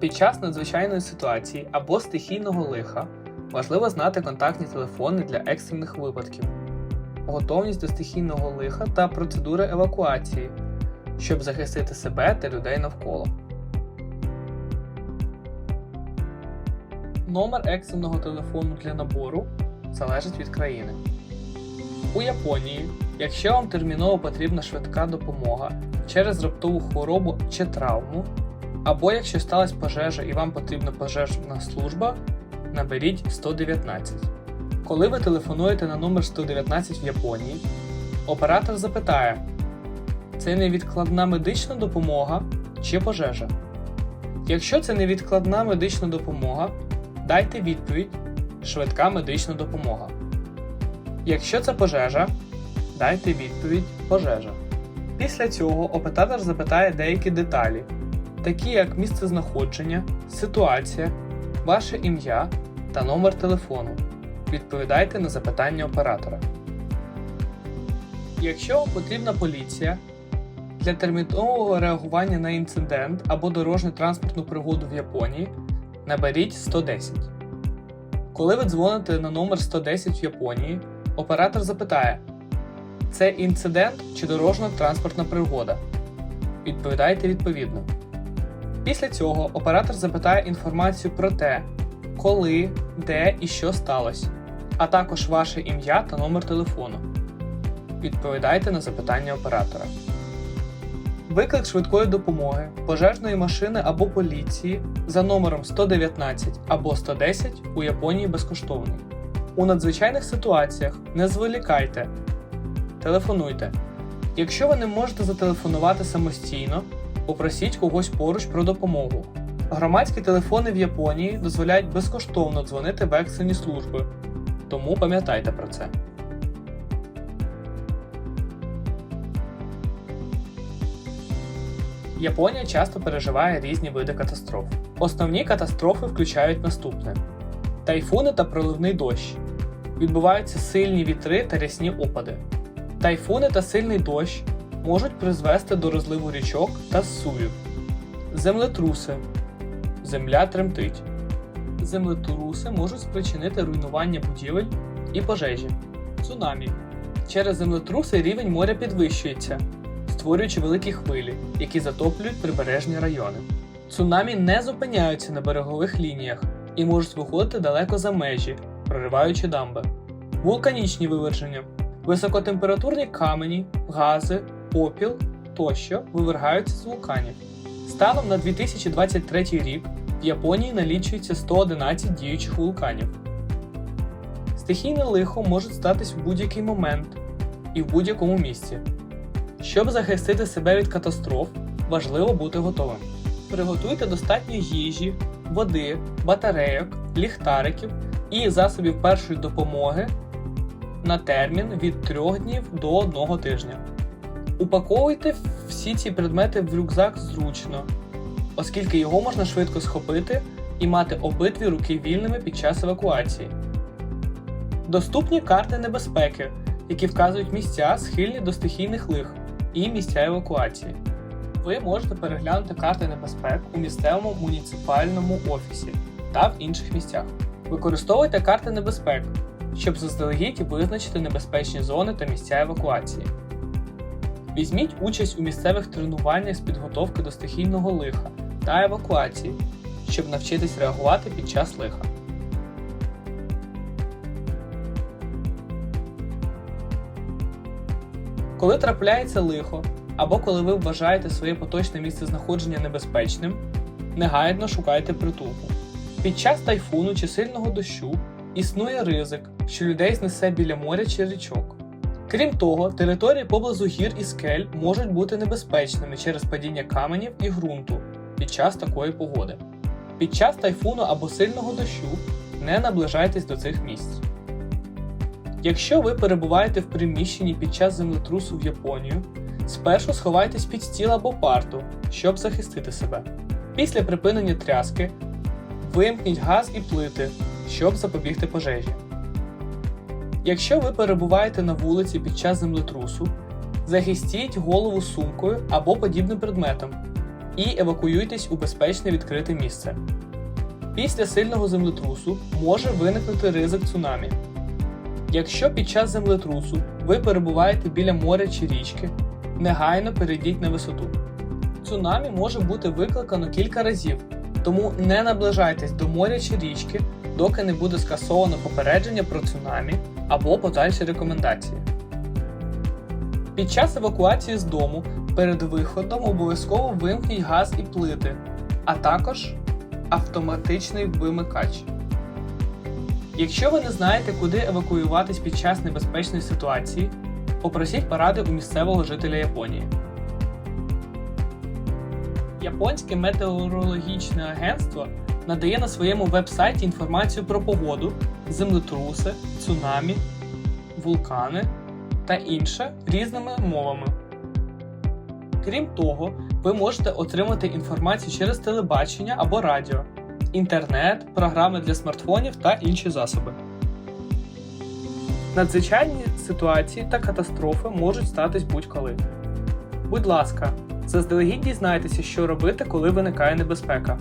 Під час надзвичайної ситуації або стихійного лиха важливо знати контактні телефони для екстрених випадків, готовність до стихійного лиха та процедури евакуації, щоб захистити себе та людей навколо. Номер екстреного телефону для набору залежить від країни. У Японії, якщо вам терміново потрібна швидка допомога через раптову хворобу чи травму, або якщо сталася пожежа і вам потрібна пожежна служба, наберіть 119. Коли ви телефонуєте на номер 119 в Японії, оператор запитає: це невідкладна медична допомога чи пожежа? Якщо це невідкладна медична допомога, дайте відповідь швидка медична допомога. Якщо це пожежа, дайте відповідь пожежа. Після цього оператор запитає деякі деталі, такі як місце знаходження, ситуація, ваше ім'я та номер телефону. Відповідайте на запитання оператора. Якщо вам потрібна поліція для термінового реагування на інцидент або дорожню транспортну пригоду в Японії, наберіть 110. Коли ви дзвоните на номер 110 в Японії, оператор запитає: це інцидент чи дорожня транспортна пригода? Відповідайте відповідно. Після цього оператор запитає інформацію про те, коли, де і що сталося, а також ваше ім'я та номер телефону. Відповідайте на запитання оператора. Виклик швидкої допомоги, пожежної машини або поліції за номером 119 або 110 у Японії безкоштовний. У надзвичайних ситуаціях не зволікайте. Телефонуйте. Якщо ви не можете зателефонувати самостійно, попросіть когось поруч про допомогу. Громадські телефони в Японії дозволяють безкоштовно дзвонити в екстрені служби, тому пам'ятайте про це. Японія часто переживає різні види катастроф. Основні катастрофи включають наступне: тайфуни та проливний дощ. Відбуваються сильні вітри та рясні опади. Тайфуни та сильний дощ можуть призвести до розливу річок та зсувів. Землетруси. Земля тремтить. Землетруси можуть спричинити руйнування будівель і пожежі. Цунамі. Через землетруси рівень моря підвищується, створюючи великі хвилі, які затоплюють прибережні райони. Цунамі не зупиняються на берегових лініях і можуть виходити далеко за межі, прориваючи дамби. Вулканічні виверження. Високотемпературні камені, гази, попіл тощо вивергаються з вулканів. Станом на 2023 рік в Японії налічується 111 діючих вулканів. Стихійне лихо може статись в будь-який момент і в будь-якому місці. Щоб захистити себе від катастроф, важливо бути готовим. Приготуйте достатньо їжі, води, батарейок, ліхтариків і засобів першої допомоги на термін від 3 днів до 1 тижня. Упаковуйте всі ці предмети в рюкзак зручно, оскільки його можна швидко схопити і мати обидві руки вільними під час евакуації. Доступні карти небезпеки, які вказують місця, схильні до стихійних лих, і місця евакуації. Ви можете переглянути карти небезпек у місцевому муніципальному офісі та в інших місцях. Використовуйте карти небезпек, щоб заздалегідь визначити небезпечні зони та місця евакуації. Візьміть участь у місцевих тренуваннях з підготовки до стихійного лиха та евакуації, щоб навчитись реагувати під час лиха. Коли трапляється лихо, або коли ви вважаєте своє поточне місце знаходження небезпечним, негайно шукайте притулку. Під час тайфуну чи сильного дощу існує ризик, що людей знесе біля моря чи річок. Крім того, території поблизу гір і скель можуть бути небезпечними через падіння каменів і ґрунту під час такої погоди. Під час тайфуну або сильного дощу не наближайтесь до цих місць. Якщо ви перебуваєте в приміщенні під час землетрусу в Японію, спершу сховайтесь під стіл або парту, щоб захистити себе. Після припинення тряски вимкніть газ і плити, щоб запобігти пожежі. Якщо ви перебуваєте на вулиці під час землетрусу, захистіть голову сумкою або подібним предметом і евакуюйтесь у безпечне відкрите місце. Після сильного землетрусу може виникнути ризик цунамі. Якщо під час землетрусу ви перебуваєте біля моря чи річки, негайно перейдіть на висоту. Цунамі може бути викликано кілька разів, тому не наближайтесь до моря чи річки, доки не буде скасовано попередження про цунамі або подальші рекомендації. Під час евакуації з дому перед виходом обов'язково вимкніть газ і плити, а також автоматичний вимикач. Якщо ви не знаєте, куди евакуюватись під час небезпечної ситуації, попросіть поради у місцевого жителя Японії. Японське метеорологічне агентство надає на своєму веб-сайті інформацію про погоду, землетруси, цунамі, вулкани та інше різними мовами. Крім того, ви можете отримати інформацію через телебачення або радіо, інтернет, програми для смартфонів та інші засоби. Надзвичайні ситуації та катастрофи можуть статись будь-коли. Будь ласка, заздалегідь дізнайтеся, що робити, коли виникає небезпека.